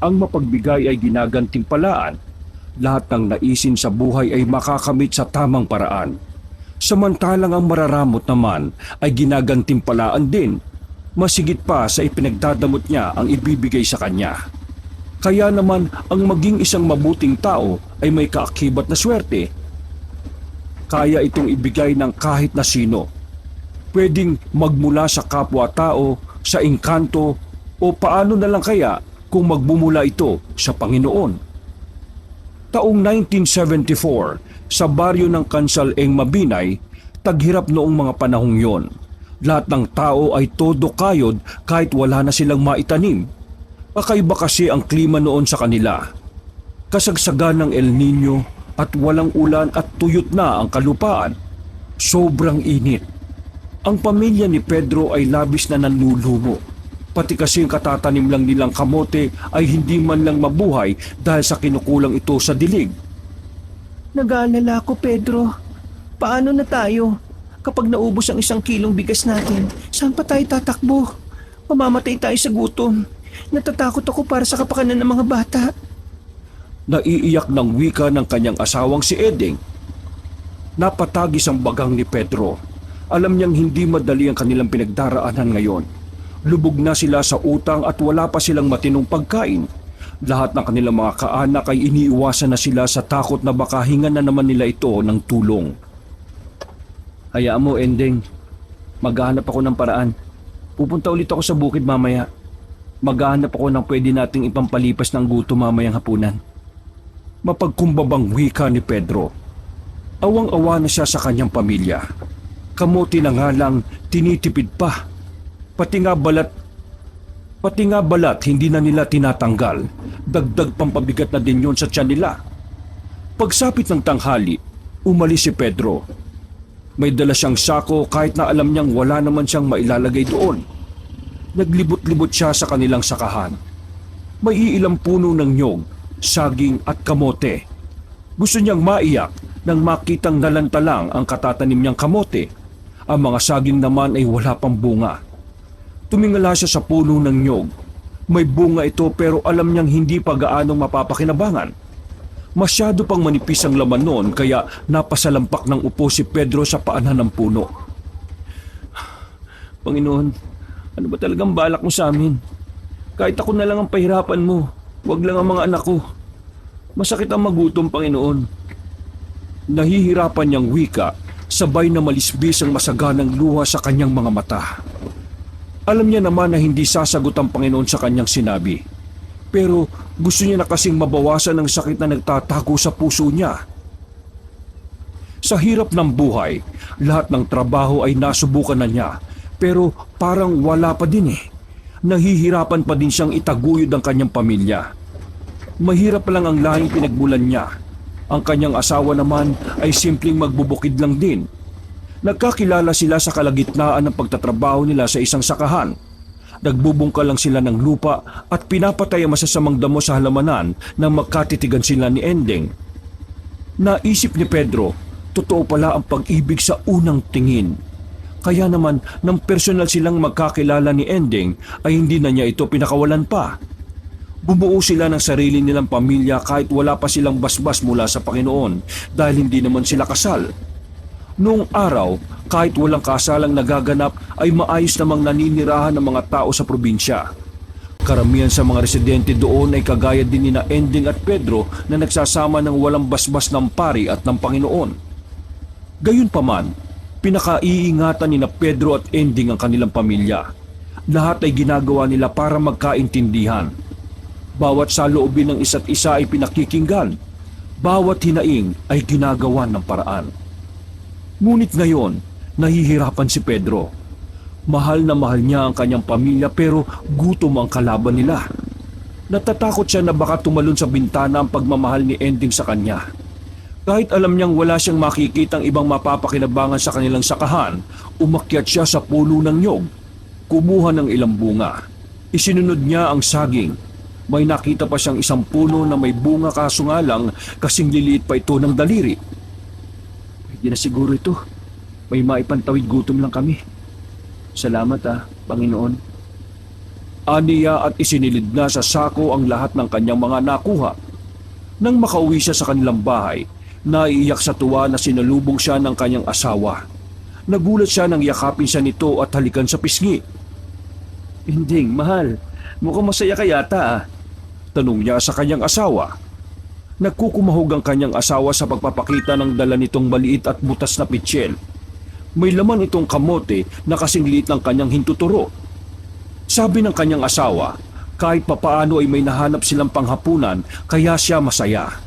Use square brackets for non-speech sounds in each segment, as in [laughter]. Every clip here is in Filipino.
ang mapagbigay ay ginagantimpalaan. Lahat ng naisin sa buhay ay makakamit sa tamang paraan. Samantalang ang mararamot naman ay ginagantimpalaan din. Masigit pa sa ipinagdadamot niya ang ibibigay sa kanya. Kaya naman ang maging isang mabuting tao ay may kaakibat na swerte. Kaya itong ibigay ng kahit na sino. Pwedeng magmula sa kapwa-tao, sa engkanto, o paano na lang kaya kung magbumula ito sa Panginoon. Taong 1974, sa baryo ng Kansaleng Mabinay, taghirap noong mga panahong yon. Lahat ng tao ay todo kayod kahit wala na silang maitanim. Kakaiba kasi ang klima noon sa kanila. Kasagsagan ng El Nino at walang ulan at tuyot na ang kalupaan. Sobrang init. Ang pamilya ni Pedro ay labis na nanlulumo. Pati kasi yung katatanim lang nilang kamote ay hindi man lang mabuhay dahil sa kinukulang ito sa dilig. Nag-aalala ako, Pedro. Paano na tayo? Kapag naubos ang isang kilong bigas natin, saan pa tayo tatakbo? Mamamatay tayo sa gutom. Natatakot ako para sa kapakanan ng mga bata. Naiiyak ng wika ng kanyang asawang si Eding. Napatagis ang bagang ni Pedro. Alam niyang hindi madali ang kanilang pinagdaraanan ngayon. Lubog na sila sa utang at wala pa silang matinong pagkain. Lahat ng kanilang mga kaanak ay iniiwasan na sila sa takot na baka hingan na naman nila ito ng tulong. Hayaan mo, Ending. Maghahanap ako ng paraan. Pupunta ulit ako sa bukid mamaya. Maghahanap ako ng pwede nating ipampalipas ng gutom mamayang hapunan. Mapagkumbabang wika ni Pedro. Awang-awa na siya sa kanyang pamilya. Kamuti na nga lang tinitipid pa. Pati nga balat Pati nga balat hindi na nila tinatanggal. Dagdag pampabigat na din yon sa tiyan nila. Pagsapit ng tanghali, umalis si Pedro. May dala siyang sako kahit na alam niyang wala naman siyang mailalagay doon. Naglibot-libot siya sa kanilang sakahan. May iilang puno ng nyog, saging at kamote. Gusto niyang maiyak nang makitang nalanta lang ang katatanim niyang kamote. Ang mga saging naman ay wala pang bunga. Tumingala siya sa puno ng nyog. May bunga ito pero alam niyang hindi pa gaanong mapapakinabangan. Masyado pang manipis ang laman noon kaya napasalampak ng upo si Pedro sa paanan ng puno. [sighs] Panginoon, ano ba talagang balak mo sa amin? Kahit ako na lang ang pahirapan mo, wag lang ang mga anak ko. Masakit ang magutom, Panginoon. Nahihirapan niyang wika, sabay na malisbis ang masaganang luha sa kanyang mga mata. Alam niya naman na hindi sasagot ang Panginoon sa kanyang sinabi. Pero gusto niya na kasing mabawasan ang sakit na nagtatago sa puso niya. Sa hirap ng buhay, lahat ng trabaho ay nasubukan na niya pero parang wala pa din eh. Nahihirapan pa din siyang itaguyod ang kanyang pamilya. Mahirap lang ang lahing pinagmulan niya. Ang kanyang asawa naman ay simpleng magbubukid lang din. Nagkakilala sila sa kalagitnaan ng pagtatrabaho nila sa isang sakahan. Nagbubungka lang sila ng lupa at pinapatay ang masasamang damo sa halamanan nang magkatitigan sila ni Ending. Naisip ni Pedro, totoo pala ang pag-ibig sa unang tingin. Kaya naman nang personal silang magkakilala ni Ending ay hindi na niya ito pinakawalan pa. Bumuo sila ng sarili nilang pamilya kahit wala pa silang basbas mula sa Panginoon dahil hindi naman sila kasal. Noong araw, kahit walang kasalang nagaganap ay maayos namang naninirahan ng mga tao sa probinsya. Karamihan sa mga residente doon ay kagaya din ni na Ending at Pedro na nagsasama ng walang basbas ng pari at ng Panginoon. Gayunpaman, pinakaiingatan ni na Pedro at Ending ang kanilang pamilya. Lahat ay ginagawa nila para magkaintindihan. Bawat saloobin ng isa't isa ay pinakikinggan. Bawat hinaing ay ginagawa ng paraan. Ngunit ngayon, nahihirapan si Pedro. Mahal na mahal niya ang kanyang pamilya pero gutom ang kalaban nila. Natatakot siya na baka tumalon sa bintana ang pagmamahal ni Ending sa kanya. Kahit alam niyang wala siyang makikitang ibang mapapakinabangan sa kanilang sakahan, umakyat siya sa pulo ng nyog. Kumuha ng ilang bunga. Isinunod niya ang saging. May nakita pa siyang isang puno na may bunga kaso nga lang kasing liliit pa ito ng daliri. Hindi na siguro ito. May maipantawid gutom lang kami. Salamat ah, Panginoon. Aniya at isinilid na sa sako ang lahat ng kanyang mga nakuha. Nang makauwi siya sa kanilang bahay, naiiyak sa tuwa na sinalubong siya ng kanyang asawa. Nagulat siya nang yakapin siya nito at halikan sa pisngi. Inding, mahal. Mukhang masaya ka yata ah. Tanong niya sa kanyang asawa. Nagkukumahog ang kanyang asawa sa pagpapakita ng dala nitong maliit at butas na pitsyel. May laman itong kamote na kasing liit ng kanyang hintuturo. Sabi ng kanyang asawa, kahit papaano ay may nahanap silang panghapunan kaya siya masaya.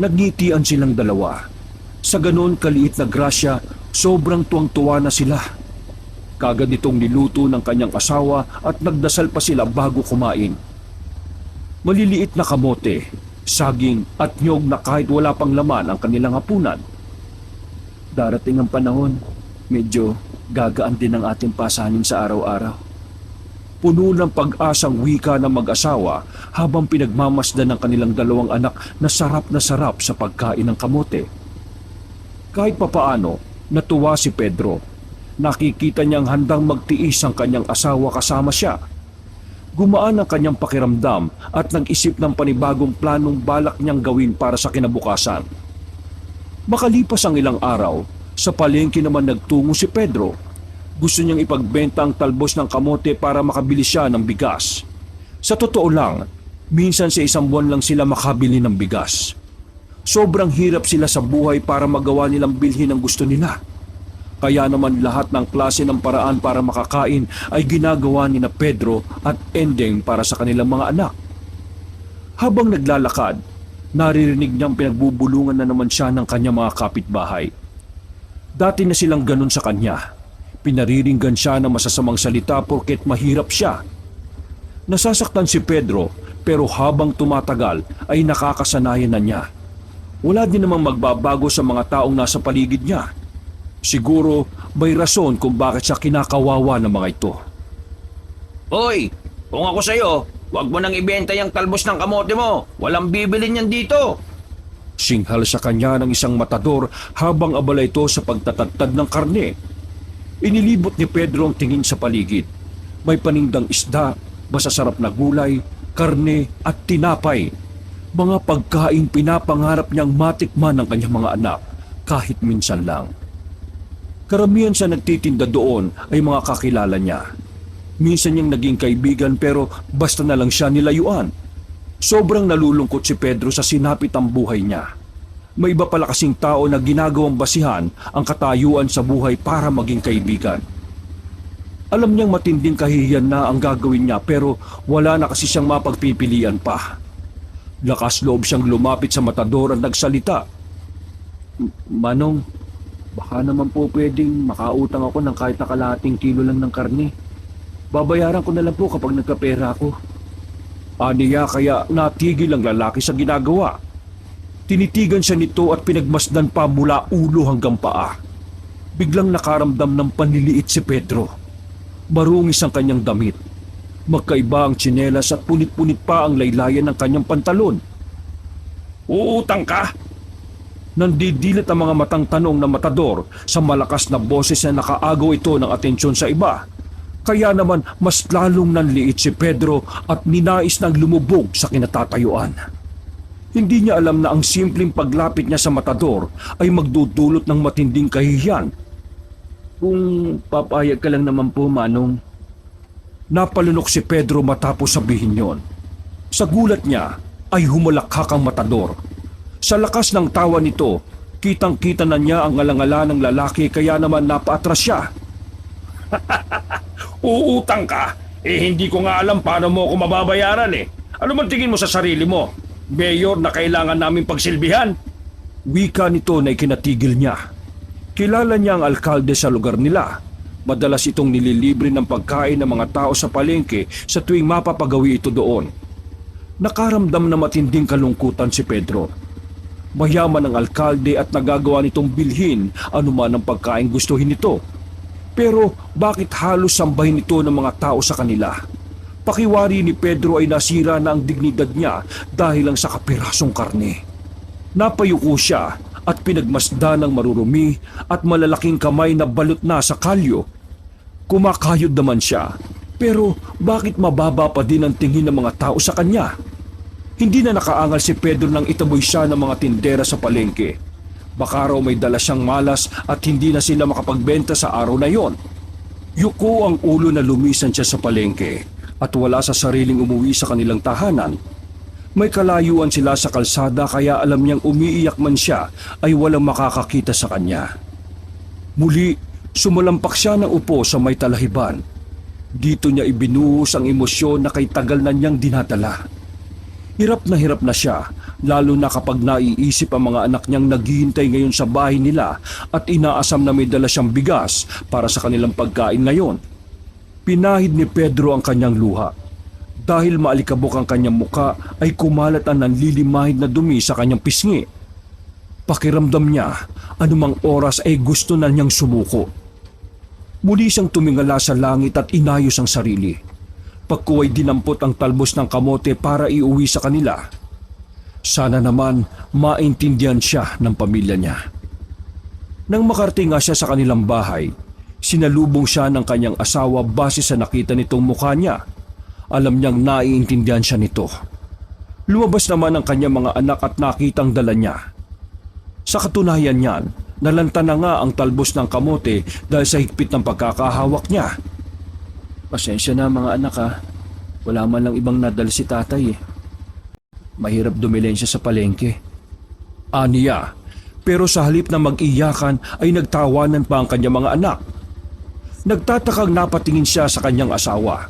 Nagngitian silang dalawa. Sa ganon kaliit na grasya, sobrang tuwang-tuwa na sila. Kagad itong niluto ng kanyang asawa at nagdasal pa sila bago kumain. Maliliit na kamote, saging at nyog na kahit wala pang laman ang kanilang hapunan. Darating ang panahon, medyo gagaan din ang ating pasanin sa araw-araw. Puno ng pag-asang wika ng mag-asawa habang pinagmamasdan ng kanilang dalawang anak na sarap na sarap sa pagkain ng kamote. Kahit papaano, natuwa si Pedro. Nakikita niyang handang magtiis ang kanyang asawa kasama siya. Gumaan ang kanyang pakiramdam at nag-isip ng panibagong planong balak niyang gawin para sa kinabukasan. Makalipas ang ilang araw, sa palengke naman nagtungo si Pedro. Gusto niyang ipagbenta ang talbos ng kamote para makabili siya ng bigas. Sa totoo lang, minsan sa isang buwan lang sila makabili ng bigas. Sobrang hirap sila sa buhay para magawa nilang bilhin ang gusto nila. Kaya naman lahat ng klase ng paraan para makakain ay ginagawa ni na Pedro at Ending para sa kanilang mga anak. Habang naglalakad, naririnig niyang pinagbubulungan na naman siya ng kanyang mga kapitbahay. Dati na silang ganun sa kanya. Pinariringgan siya ng masasamang salita porket mahirap siya. Nasasaktan si Pedro pero habang tumatagal ay nakakasanayan na niya. Wala din namang magbabago sa mga taong nasa paligid niya. Siguro may rason kung bakit siya kinakawawa ng mga ito. Hoy, kung ako sa'yo, huwag mo nang ibenta yung talbos ng kamote mo. Walang bibili niyan dito. Singhal sa kanya ng isang matador habang abala ito sa pagtatagtad ng karne. Inilibot ni Pedro ang tingin sa paligid. May panindang isda, masasarap na gulay, karne at tinapay. Mga pagkain pinapangarap niyang matikman ng kanyang mga anak kahit minsan lang. Karamihan sa nagtitinda doon ay mga kakilala niya. Minsan niyang naging kaibigan pero basta na lang siya nilayuan. Sobrang nalulungkot si Pedro sa sinapit ang buhay niya. May iba pala kasing tao na ginagawang basihan ang katayuan sa buhay para maging kaibigan. Alam niyang matinding kahihiyan na ang gagawin niya pero wala na kasi siyang mapagpipilian pa. Lakas loob siyang lumapit sa matador at nagsalita. "M- Manong, baka naman po pwedeng makautang ako ng kahit na kalahating kilo lang ng karne. Babayaran ko na lang po kapag nagkapera ako. Aniya kaya natigil ang lalaki sa ginagawa. Tinitigan siya nito at pinagmasdan pa mula ulo hanggang paa. Biglang nakaramdam ng panliliit si Pedro. Marungis ang kanyang damit. Magkaiba ang tsinelas at punit-punit pa ang laylayan ng kanyang pantalon. Uutang ka? Nandidilit ang mga matang tanong ng matador sa malakas na boses na nakaagaw ito ng atensyon sa iba. Kaya naman mas lalong nanliit si Pedro at ninais nang lumubog sa kinatatayuan. Hindi niya alam na ang simpleng paglapit niya sa matador ay magdudulot ng matinding kahihiyan. Kung papayag ka lang naman po, Manong. Napalunok si Pedro matapos sabihin yon. Sa gulat niya ay humalakhak ang matador. Sa lakas ng tawa nito, kitang-kita na niya ang alangala ng lalaki kaya naman napaatras siya. [laughs] Uutang ka? Eh hindi ko nga alam paano mo ako mababayaran eh. Ano man tingin mo sa sarili mo? Mayor na kailangan namin pagsilbihan? Wika nito na ikinatigil niya. Kilala niya ang alkalde sa lugar nila. Madalas itong nililibre ng pagkain ng mga tao sa palengke sa tuwing mapapagawi ito doon. Nakaramdam na matinding kalungkutan si Pedro. Mayaman ang alkalde at nagagawa nitong bilhin anuman ang pagkain gustuhin nito. Pero bakit halos sambahin ito ng mga tao sa kanila? Pakiwari ni Pedro ay nasira na ang dignidad niya dahil lang sa kapirasong karne. Napayuko siya at pinagmasdan ng marurumi at malalaking kamay na balot na sa kalyo. Kumakayod naman siya Pero bakit mababa pa din ang tingin ng mga tao sa kanya? Hindi na nakaangal si Pedro nang itaboy siya ng mga tindera sa palengke. Baka raw may dala siyang malas at hindi na sila makapagbenta sa araw na yon. Yuko ang ulo na lumisan siya sa palengke at wala sa sariling umuwi sa kanilang tahanan. May kalayuan sila sa kalsada kaya alam niyang umiiyak man siya ay walang makakakita sa kanya. Muli, sumalampak siya ng upo sa may talahiban. Dito niya ibinuhos ang emosyon na kay tagal na niyang dinadala. Hirap na hirap na siya, lalo na kapag naiisip ang mga anak niyang naghihintay ngayon sa bahay nila at inaasam na may dala siyang bigas para sa kanilang pagkain ngayon. Pinahid ni Pedro ang kanyang luha. Dahil maalikabok ang kanyang muka ay kumalat ang nanlilimahid na dumi sa kanyang pisngi. Pakiramdam niya, anumang oras ay gusto na niyang sumuko. Muli siyang tumingala sa langit at inayos ang sarili. Pagkuway dinampot ang talbos ng kamote para iuwi sa kanila. Sana naman maintindihan siya ng pamilya niya. Nang makarating nga siya sa kanilang bahay, sinalubong siya ng kanyang asawa base sa nakita nitong mukha niya. Alam niyang naiintindihan siya nito. Lumabas naman ang kanyang mga anak at nakitang dala niya. Sa katunayan niyan, nalanta na nga ang talbos ng kamote dahil sa higpit ng pagkakahawak niya. Pasensya na mga anak ha. Wala man lang ibang nadal si tatay eh. Mahirap dumilen siya sa palengke. Aniya, pero sa halip na mag-iyakan ay nagtawanan pa ang kanyang mga anak. Nagtatakang napatingin siya sa kanyang asawa.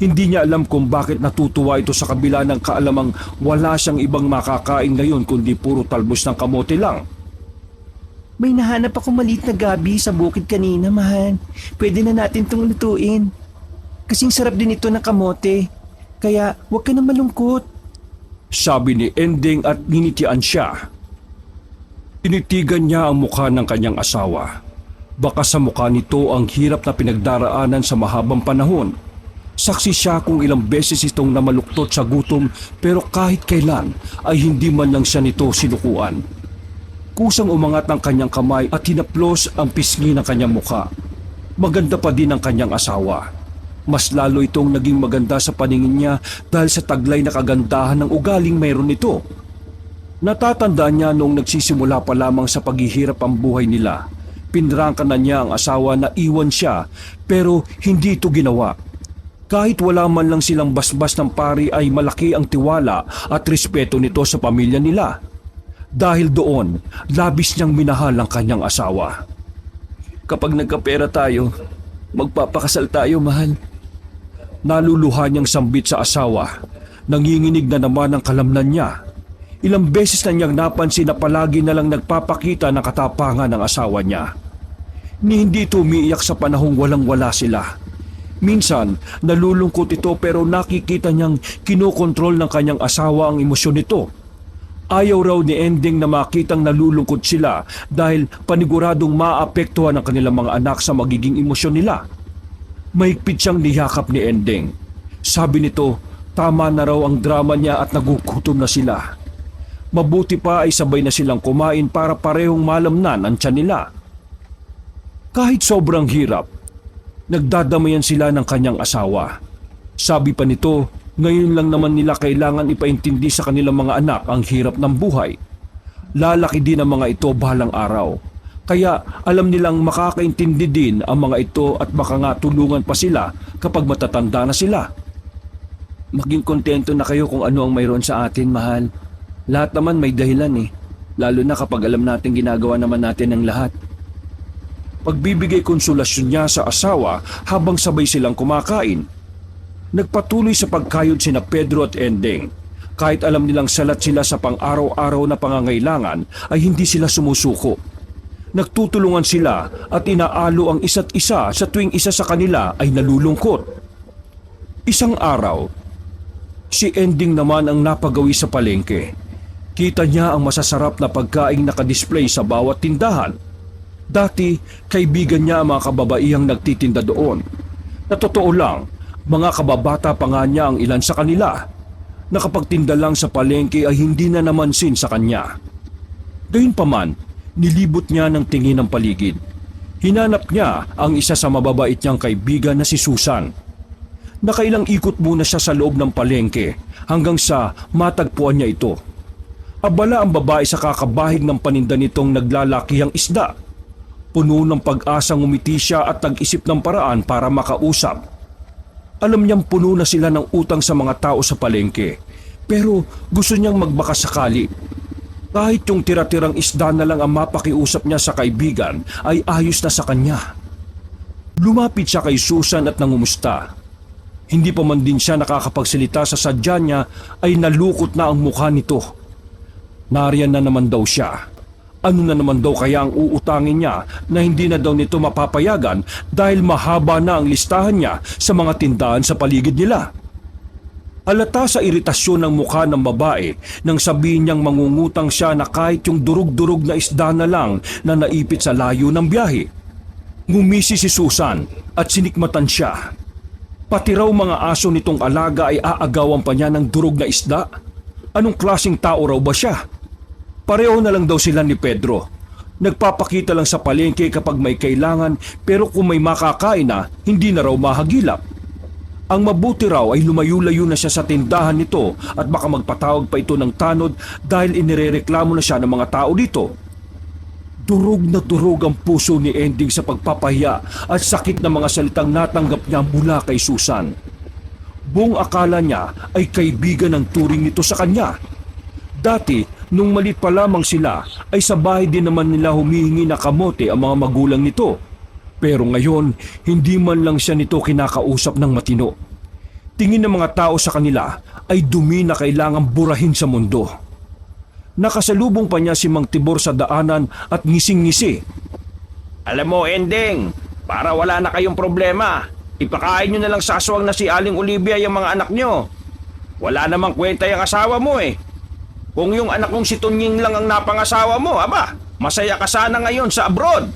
Hindi niya alam kung bakit natutuwa ito sa kabila ng kaalamang wala siyang ibang makakain ngayon kundi puro talbos ng kamote lang. May nahanap ako maliit na gabi sa bukid kanina, mahal. Pwede na natin itong lutuin. Kasing sarap din ito ng kamote. Kaya huwag ka na malungkot. Sabi ni Ending at ninitian siya. Tinitigan niya ang mukha ng kanyang asawa. Baka sa mukha nito ang hirap na pinagdaraanan sa mahabang panahon. Saksi siya kung ilang beses itong namaluktot sa gutom pero kahit kailan ay hindi man lang siya nito sinukuan. Kusang umangat ang kanyang kamay at hinaplos ang pisngi ng kanyang mukha. Maganda pa din ang kanyang asawa. Mas lalo itong naging maganda sa paningin niya dahil sa taglay na kagandahan ng ugaling mayroon nito. Natatandaan niya noong nagsisimula pa lamang sa paghihirap ang buhay nila. Pinrangka na niya ang asawa na iwan siya pero hindi ito ginawa. Kahit wala man lang silang basbas ng pari ay malaki ang tiwala at respeto nito sa pamilya nila. Dahil doon, labis niyang minahal ang kanyang asawa. Kapag nagkapera tayo, magpapakasal tayo, mahal. Naluluha niyang sambit sa asawa. Nanginginig na naman ang kalamnan niya. Ilang beses na niyang napansin na palagi na lang nagpapakita ng katapangan ng asawa niya. Ni hindi ito umiiyak sa panahong walang-wala sila. Minsan, nalulungkot ito pero nakikita niyang kinokontrol ng kanyang asawa ang emosyon nito. Ayaw raw ni Ending na makitang nalulungkot sila dahil paniguradong maapektuhan ang kanilang mga anak sa magiging emosyon nila. Mahigpit siyang niyakap ni Ending. Sabi nito, tama na raw ang drama niya at nagugutom na sila. Mabuti pa ay sabay na silang kumain para parehong malamnan ang tiyan nila. Kahit sobrang hirap, nagdadamayan sila ng kanyang asawa. Sabi pa nito, ngayon lang naman nila kailangan ipaintindi sa kanilang mga anak ang hirap ng buhay. Lalaki din ang mga ito balang araw. Kaya alam nilang makakaintindi din ang mga ito at baka nga tulungan pa sila kapag matatanda na sila. Maging kontento na kayo kung ano ang mayroon sa atin, mahal. Lahat naman may dahilan eh. Lalo na kapag alam natin ginagawa naman natin ang lahat. Pagbibigay konsolasyon niya sa asawa habang sabay silang kumakain. Nagpatuloy sa pagkayod sina Pedro at Ending. Kahit alam nilang salat sila sa pang-araw-araw na pangangailangan ay hindi sila sumusuko. Nagtutulungan sila at inaalo ang isa't isa sa tuwing isa sa kanila ay nalulungkot. Isang araw, si Ending naman ang napagawi sa palengke. Kita niya ang masasarap na pagkaing nakadisplay sa bawat tindahan. Dati, kaibigan niya ang mga kababaihang nagtitinda doon. Na totoo lang, mga kababata pa nga niya ang ilan sa kanila. Nakapagtinda lang sa palengke ay hindi na namansin sa kanya. Gayunpaman, nilibot niya ng tingin ang paligid. Hinanap niya ang isa sa mababait niyang kaibigan na si Susan. Nakailang ikot muna siya sa loob ng palengke hanggang sa matagpuan niya ito. Abala ang babae sa kakabahig ng paninda nitong naglalakihang isda. Puno ng pag-asang umiti siya at nag-isip ng paraan para makausap. Alam niyang puno na sila ng utang sa mga tao sa palengke, pero gusto niyang magbakasakali. Kahit yung tira-tirang isda na lang ang mapakiusap niya sa kaibigan ay ayos na sa kanya. Lumapit siya kay Susan at nangumusta. Hindi pa man din siya nakakapagsalita sa sadya niya ay nalukot na ang mukha nito. Nariyan na naman daw siya. Ano na naman daw kaya ang uutangin niya na hindi na daw nito mapapayagan dahil mahaba na ang listahan niya sa mga tindahan sa paligid nila. Alata sa iritasyon ng mukha ng babae nang sabihin niyang mangungutang siya na kahit yung durug-durug na isda na lang na naipit sa layo ng biyahe. Ngumisi si Susan at sinikmatan siya. Pati raw mga aso nitong alaga ay aagawan pa niya ng durog na isda. Anong klasing tao raw ba siya? Pareho na lang daw sila ni Pedro. Nagpapakita lang sa palengke kapag may kailangan pero kung may makakain na, hindi na raw mahagilap. Ang mabuti raw ay lumayo-layo na siya sa tindahan nito at baka magpatawag pa ito ng tanod dahil inirereklamo na siya ng mga tao dito. Durog na durog ang puso ni Ending sa pagpapahiya at sakit na mga salitang natanggap niya mula kay Susan. Buong akala niya ay kaibigan ng turing nito sa kanya. Dati, nung malit pa lamang sila, ay sa bahay din naman nila humihingi na kamote ang mga magulang nito. Pero ngayon, hindi man lang siya nito kinakausap ng matino. Tingin ng mga tao sa kanila ay dumi na kailangang burahin sa mundo. Nakasalubong pa niya si Mang Tibor sa daanan at ngising-ngisi. Alam mo, Ending, para wala na kayong problema, ipakain nyo na lang sa aswang na si Aling Olivia yung mga anak nyo. Wala namang kwenta yung asawa mo eh. Kung yung anak kong si Tunying lang ang napangasawa mo, aba, masaya ka sana ngayon sa abroad.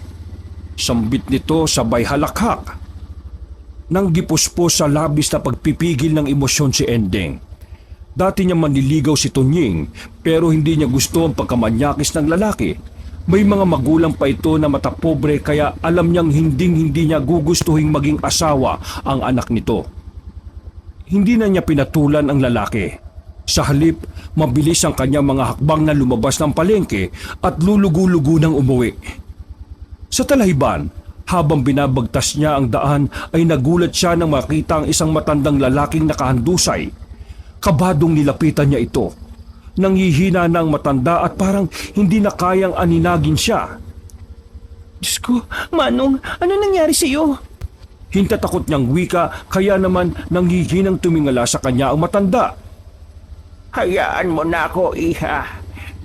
Sambit nito sabay halakhak. Nang gipuspos sa labis na pagpipigil ng emosyon si Ending. Dati niya manliligaw si Tunying pero hindi niya gusto ang pagkamanyakis ng lalaki. May mga magulang pa ito na matapobre kaya alam niyang hinding hindi niya gugustuhing maging asawa ang anak nito. Hindi na niya pinatulan ang lalaki. Sa halip, mabilis ang kanyang mga hakbang na lumabas ng palengke at lulugo-lugo ng umuwi. Sa talahiban, habang binabagtas niya ang daan ay nagulat siya nang makita ang isang matandang lalaking nakahandusay. Kabadong nilapitan niya ito. Nanghihina na ang matanda at parang hindi na kayang aninagin siya. Diyos ko, Manong, ano nangyari sa iyo? Hintatakot niyang wika kaya naman nanghihinang tumingala sa kanya ang matanda. Hayaan mo na ako, iha.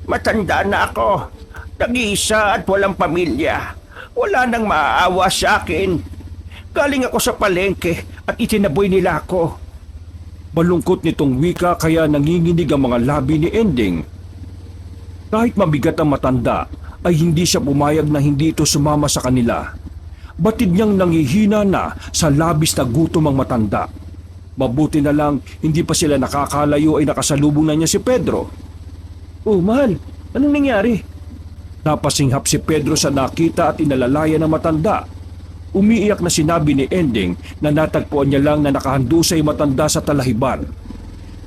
Matanda na ako. Nag-iisa at walang pamilya. Wala nang maaawa sa akin. Galing ako sa palengke at itinaboy nila ako. Malungkot nitong wika kaya nanginginig ang mga labi ni Ending. Kahit mabigat ang matanda, ay hindi siya pumayag na hindi ito sumama sa kanila. Batid niyang nangihina na sa labis na gutom ang matanda. Mabuti na lang hindi pa sila nakakalayo ay nakasalubong na niya si Pedro. Oh, mahal, anong nangyari? Napasinghap si Pedro sa nakita at inalalaya ng matanda. Umiiyak na sinabi ni Ending na natagpuan niya lang na nakahandusay matanda sa talahiban.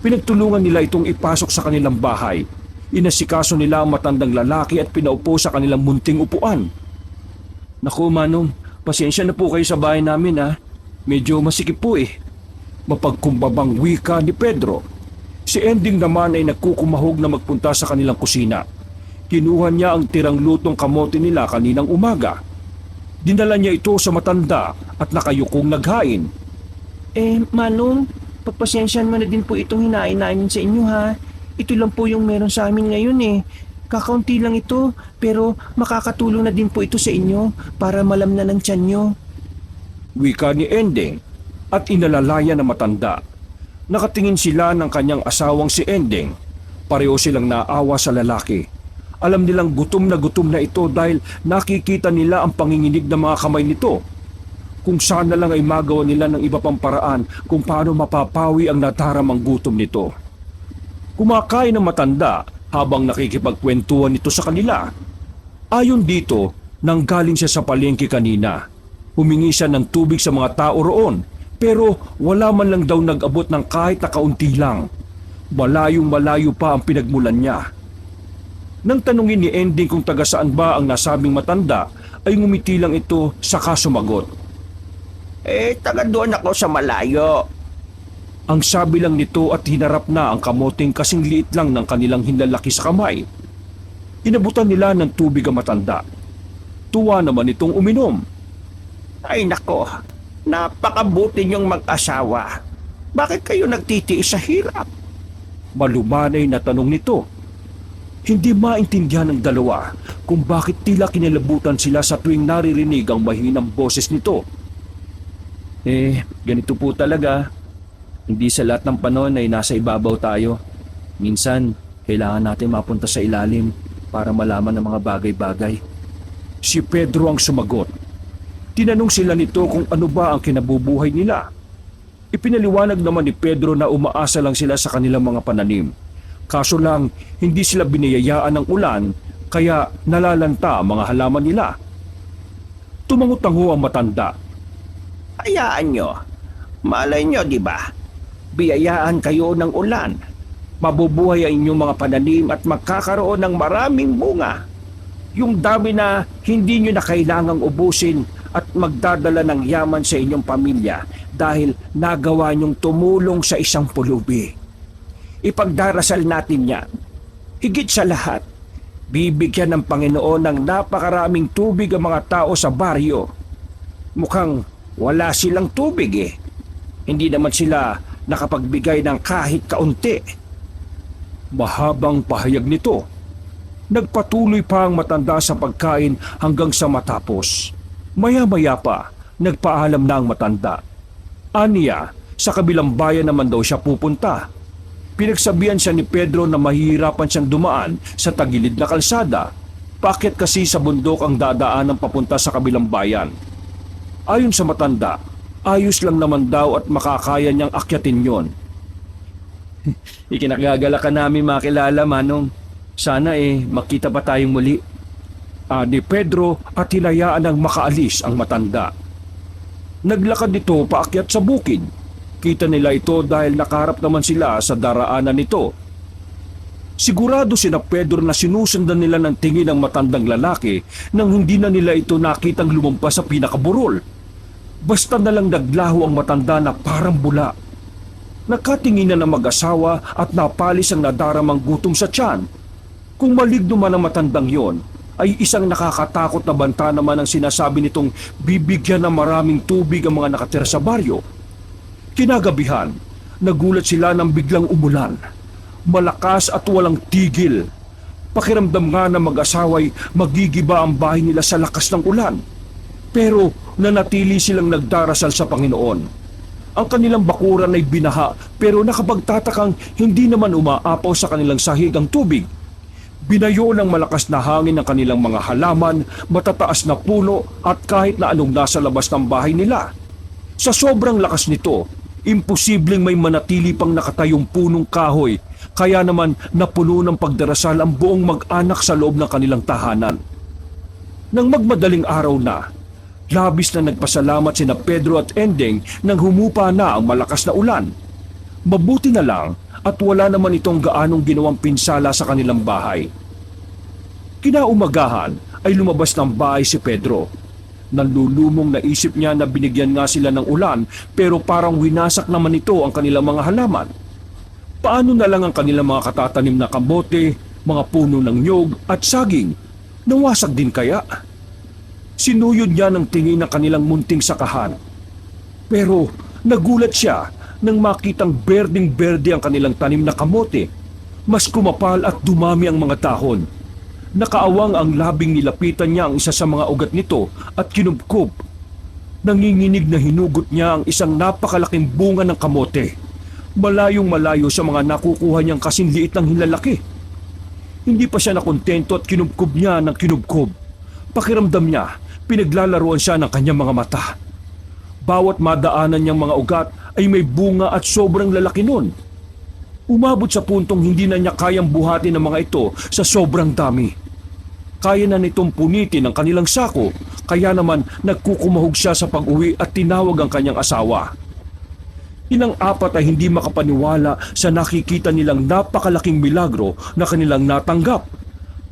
Pinagtulungan nila itong ipasok sa kanilang bahay. Inasikaso nila ang matandang lalaki at pinaupo sa kanilang munting upuan. Naku, Manong, pasensya na po kayo sa bahay namin ha. Medyo masikip po eh. Mapagkumbabang wika ni Pedro. Si Ending naman ay nagkukumahog na magpunta sa kanilang kusina. Kinuha niya ang tirang lutong kamote nila kaninang umaga. Dinala niya ito sa matanda at nakayukong naghain. Eh, Manong, pagpasensyahan mo na din po itong hinain namin sa inyo ha. Ito lang po yung meron sa amin ngayon eh. Kakaunti lang ito, pero makakatulong na din po ito sa inyo para malamnan ng tiyan nyo. Wika ni Ending at inalalaya ng matanda. Nakatingin sila ng kanyang asawang si Ending. Pareho silang naawa sa lalaki. Alam nilang gutom na gutom na ito dahil nakikita nila ang panginginig ng mga kamay nito. Kung sana lang ay magawa nila ng iba pang paraan kung paano mapapawi ang nataramang gutom nito. Kumakain ng matanda habang nakikipagkwentuhan nito sa kanila. Ayon dito, nanggaling siya sa palengke kanina. Humingi siya ng tubig sa mga tao roon Pero wala man lang daw nag-abot ng kahit na kaunti lang. Malayong malayo pa ang pinagmulan niya. Nang tanungin ni Ending kung taga saan ba ang nasabing matanda, ay ngumiti lang ito saka sumagot. Eh, taga doon ako sa malayo. Ang sabi lang nito at hinarap na ang kamoting kasing liit lang ng kanilang hinlalaki sa kamay. Inabutan nila ng tubig ang matanda. Tuwa naman itong uminom. Ay nako, napakabuti niyong mag-asawa. Bakit kayo nagtitiis sa hirap? Malumanay na tanong nito. Hindi maintindihan ng dalawa kung bakit tila kinilabutan sila sa tuwing naririnig ang mahinang boses nito. Eh, ganito po talaga. Hindi sa lahat ng panahon ay nasa ibabaw tayo. Minsan, kailangan natin mapunta sa ilalim para malaman ang mga bagay-bagay. Si Pedro ang sumagot. Tinanong sila nito kung ano ba ang kinabubuhay nila. Ipinaliwanag naman ni Pedro na umaasa lang sila sa kanilang mga pananim. Kaso lang, hindi sila binayayaan ng ulan kaya nalalanta ang mga halaman nila. Tumangutango ang matanda. Hayaan nyo. Malay nyo, di ba? Biyayaan kayo ng ulan. Mabubuhay ang inyong mga pananim at magkakaroon ng maraming bunga. Yung dami na hindi nyo na kailangang ubusin at magdadala ng yaman sa inyong pamilya dahil nagawa nyong tumulong sa isang pulubi. Ipagdarasal natin yan. Higit sa lahat, bibigyan ng Panginoon ng napakaraming tubig ang mga tao sa baryo. Mukhang wala silang tubig eh. Hindi naman sila nakapagbigay ng kahit kaunti. Mahabang pahayag nito. Nagpatuloy pa ang matanda sa pagkain hanggang sa matapos. Maya-maya pa, nagpaalam na ang matanda. Aniya, sa kabilang bayan naman daw siya pupunta. Pinagsabihan siya ni Pedro na mahihirapan siyang dumaan sa tagilid na kalsada. Bakit kasi sa bundok ang dadaan ng papunta sa kabilang bayan? Ayon sa matanda, ayos lang naman daw at makakaya niyang akyatin yon. [laughs] Ikinagagala ka namin makilala, Manong. Sana eh, makita pa tayong muli. Ani Pedro at hinayaan ng makaalis ang matanda. Naglakad ito paakyat sa bukid. Kita nila ito dahil nakaharap naman sila sa daraanan nito. Sigurado sina Pedro na sinusundan nila ng tingin ng matandang lalaki nang hindi na nila ito nakitang lumampas sa pinakaburol. Basta na lang naglaho ang matanda na parang bula. Nakatingin na ng mag-asawa at napalis ang nadaramang gutom sa tiyan. Kung maligno man ang matandang yon, ay isang nakakatakot na banta naman ang sinasabi nitong bibigyan ng maraming tubig ang mga nakatira sa baryo. Kinagabihan, nagulat sila nang biglang umulan. Malakas at walang tigil. Pakiramdam nga na mag-asaway magigiba ang bahay nila sa lakas ng ulan. Pero nanatili silang nagdarasal sa Panginoon. Ang kanilang bakuran ay binaha pero nakapagtatakang hindi naman umaapaw sa kanilang sahig ang tubig. Binayo ng malakas na hangin ang kanilang mga halaman, matataas na puno at kahit na anong nasa labas ng bahay nila. Sa sobrang lakas nito, imposibleng may manatili pang nakatayong punong kahoy, kaya naman napuno ng pagdarasal ang buong mag-anak sa loob ng kanilang tahanan. Nang magmadaling araw na, labis na nagpasalamat sina Pedro at Ending nang humupa na ang malakas na ulan. Mabuti na lang at wala naman itong gaanong ginawang pinsala sa kanilang bahay. Kinaumagahan ay lumabas ng bahay si Pedro. Nanlulumong naisip niya na binigyan nga sila ng ulan pero parang winasak naman ito ang kanilang mga halaman. Paano na lang ang kanilang mga katatanim na kamote, mga puno ng nyog at saging? Nawasak din kaya? Sinuyod niya ng tingin ng kanilang munting sakahan. Pero nagulat siya nang makitang berding-berde ang kanilang tanim na kamote. Mas kumapal at dumami ang mga dahon. Nakaawang ang labing nilapitan niya ang isa sa mga ugat nito at kinubkob. Nanginginig na hinugot niya ang isang napakalaking bunga ng kamote. Malayong malayo sa mga nakukuha niyang kasing liit ng hinlalaki. Hindi pa siya nakontento at kinubkob niya ng kinubkob. Pakiramdam niya, pinaglalaruan siya ng kanyang mga mata. Bawat madaanan niyang mga ugat ay may bunga at sobrang lalaki nun. Umabot sa puntong hindi na niya kayang buhatin ang mga ito sa sobrang dami. Kaya na nitong punitin ang kanilang sako, kaya naman nagkukumahog siya sa pag-uwi at tinawag ang kanyang asawa. Ilang apat ay hindi makapaniwala sa nakikita nilang napakalaking milagro na kanilang natanggap.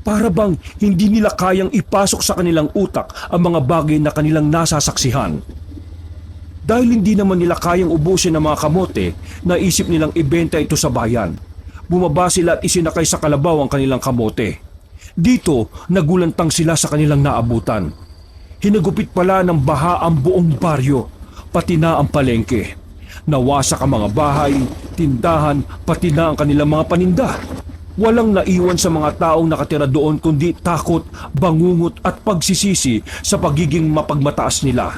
Para bang hindi nila kayang ipasok sa kanilang utak ang mga bagay na kanilang nasasaksihan. Dahil hindi naman nila kayang ubusin ang mga kamote, naisip nilang ibenta ito sa bayan. Bumaba sila at isinakay sa kalabaw ang kanilang kamote. Dito, nagulantang sila sa kanilang naabutan. Hinagupit pala ng baha ang buong baryo, pati na ang palengke. Nawasak ang mga bahay, tindahan, pati na ang kanilang mga paninda. Walang naiwan sa mga taong nakatira doon kundi takot, bangungot at pagsisisi sa pagiging mapagmataas nila.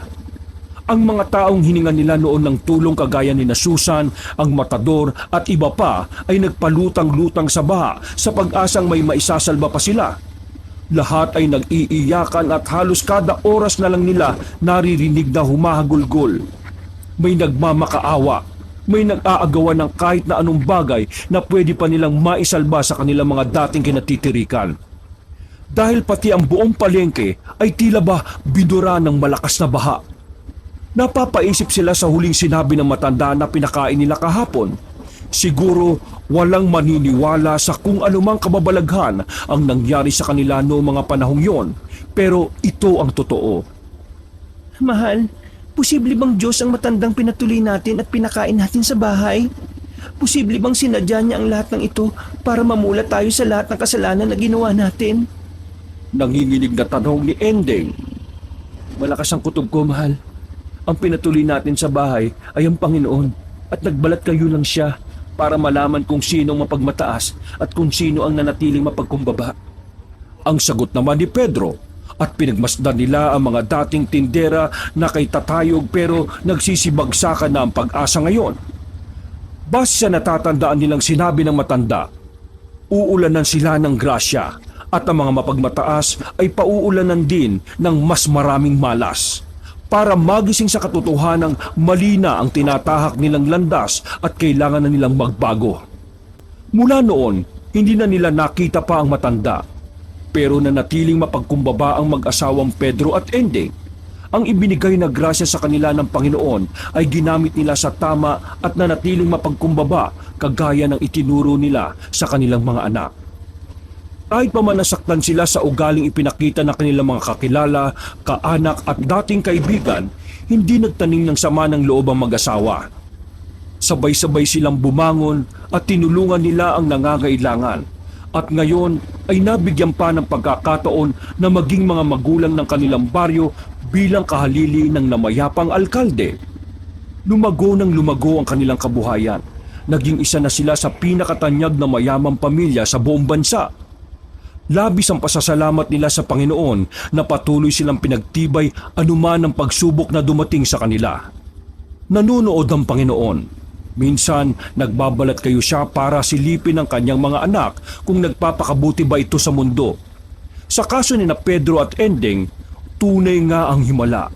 Ang mga taong hininga nila noon ng tulong kagaya ni Susan, ang matador at iba pa ay nagpalutang-lutang sa baha sa pag-asang may maisasalba pa sila. Lahat ay nag-iiyakan at halos kada oras na lang nila naririnig na humahagulgol. May nagmamakaawa, may nag-aagawan ng kahit na anong bagay na pwede pa nilang maisalba sa kanilang mga dating kinatitirikan. Dahil pati ang buong palengke ay tila ba bidura ng malakas na baha. Napapaisip sila sa huling sinabi ng matanda na pinakain nila kahapon. Siguro walang maniniwala sa kung anumang kababalaghan ang nangyari sa kanila noong mga panahong yon. Pero ito ang totoo. Mahal, posible bang Diyos ang matandang pinatuloy natin at pinakain natin sa bahay? Posible bang sinadya niya ang lahat ng ito para mamulat tayo sa lahat ng kasalanan na ginawa natin? Nanginginig na tanong ni Ending. Malakas ang kutob ko, mahal. Ang pinatuloy natin sa bahay ay ang Panginoon at nagbalat kayo lang siya para malaman kung sino ang mapagmataas at kung sino ang nanatiling mapagkumbaba. Ang sagot naman ni Pedro at pinagmasdan nila ang mga dating tindera na kay tatayog pero nagsisibagsakan na ang pag-asa ngayon. Base sa natatandaan nilang sinabi ng matanda, uulanan sila ng grasya at ang mga mapagmataas ay pauulanan din ng mas maraming malas para magising sa katotohanang mali na ang tinatahak nilang landas at kailangan na nilang magbago. Mula noon, hindi na nila nakita pa ang matanda pero nanatiling mapagkumbaba ang mag-asawang Pedro at Ending. Ang ibinigay na grasya sa kanila ng Panginoon ay ginamit nila sa tama at nanatiling mapagkumbaba kagaya ng itinuro nila sa kanilang mga anak. Kahit pa man nasaktan sila sa ugaling ipinakita ng kanilang mga kakilala, kaanak at dating kaibigan, hindi nagtanim ng sama ng loob ang mag-asawa. Sabay-sabay silang bumangon at tinulungan nila ang nangangailangan. At ngayon ay nabigyan pa ng pagkakataon na maging mga magulang ng kanilang baryo bilang kahalili ng namayapang alkalde. Lumago ng lumago ang kanilang kabuhayan. Naging isa na sila sa pinakatanyag na mayamang pamilya sa buong bansa. Labis ang pasasalamat nila sa Panginoon na patuloy silang pinagtibay anuman ang pagsubok na dumating sa kanila. Nanunood ang Panginoon. Minsan, nagbabalat kayo siya para silipin ang kanyang mga anak kung nagpapakabuti ba ito sa mundo. Sa kaso ni na Pedro at Ending, tunay nga ang himala.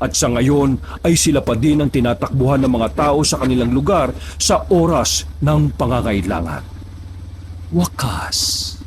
At sa ngayon ay sila pa din ang tinatakbuhan ng mga tao sa kanilang lugar sa oras ng pangangailangan. Wakas.